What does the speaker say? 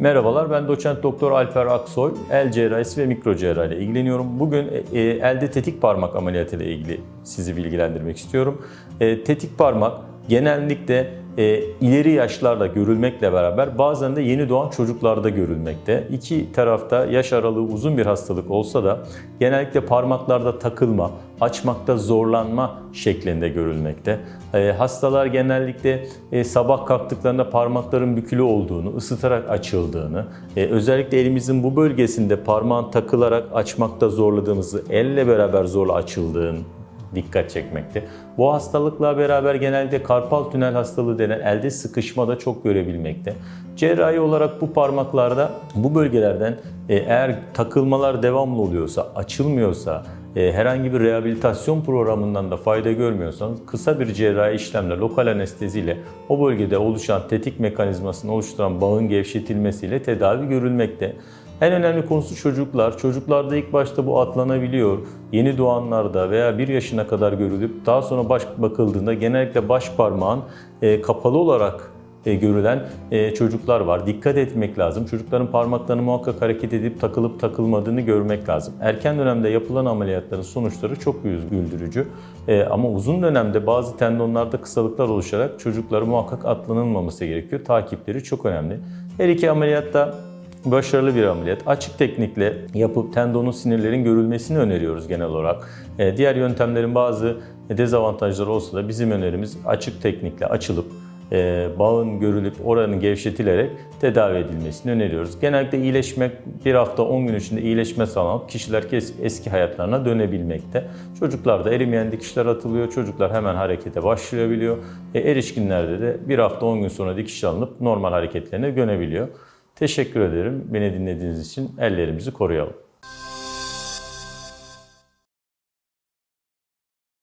Merhabalar, ben doçent doktor Alper Aksoy. El cerrahisi ve mikro cerrahi ile ilgileniyorum. Bugün e, elde tetik parmak ameliyatı ile ilgili sizi bilgilendirmek istiyorum. E, tetik parmak genellikle e, ileri yaşlarda görülmekle beraber bazen de yeni doğan çocuklarda görülmekte. İki tarafta yaş aralığı uzun bir hastalık olsa da genellikle parmaklarda takılma, açmakta zorlanma şeklinde görülmekte. E, hastalar genellikle e, sabah kalktıklarında parmakların bükülü olduğunu, ısıtarak açıldığını, e, özellikle elimizin bu bölgesinde parmağın takılarak açmakta zorladığımızı, elle beraber zorla açıldığını dikkat çekmekte. Bu hastalıkla beraber genelde karpal tünel hastalığı denen elde sıkışma da çok görebilmekte. Cerrahi olarak bu parmaklarda bu bölgelerden e, eğer takılmalar devamlı oluyorsa, açılmıyorsa, e, herhangi bir rehabilitasyon programından da fayda görmüyorsanız kısa bir cerrahi işlemle lokal anesteziyle o bölgede oluşan tetik mekanizmasını oluşturan bağın gevşetilmesiyle tedavi görülmekte. En önemli konusu çocuklar. Çocuklarda ilk başta bu atlanabiliyor. Yeni doğanlarda veya 1 yaşına kadar görülüp daha sonra baş bakıldığında genellikle baş parmağın e, kapalı olarak e, görülen e, çocuklar var. Dikkat etmek lazım. Çocukların parmaklarını muhakkak hareket edip takılıp takılmadığını görmek lazım. Erken dönemde yapılan ameliyatların sonuçları çok güldürücü. Ama uzun dönemde bazı tendonlarda kısalıklar oluşarak çocukları muhakkak atlanılmaması gerekiyor. Takipleri çok önemli. Her iki ameliyatta başarılı bir ameliyat. Açık teknikle yapıp tendonun sinirlerin görülmesini öneriyoruz genel olarak. Ee, diğer yöntemlerin bazı dezavantajları olsa da bizim önerimiz açık teknikle açılıp e, bağın görülüp oranın gevşetilerek tedavi edilmesini öneriyoruz. Genellikle iyileşmek bir hafta 10 gün içinde iyileşme sağlanıp kişiler eski hayatlarına dönebilmekte. Çocuklarda erimeyen dikişler atılıyor. Çocuklar hemen harekete başlayabiliyor. E, erişkinlerde de bir hafta 10 gün sonra dikiş alınıp normal hareketlerine dönebiliyor. Teşekkür ederim. Beni dinlediğiniz için ellerimizi koruyalım.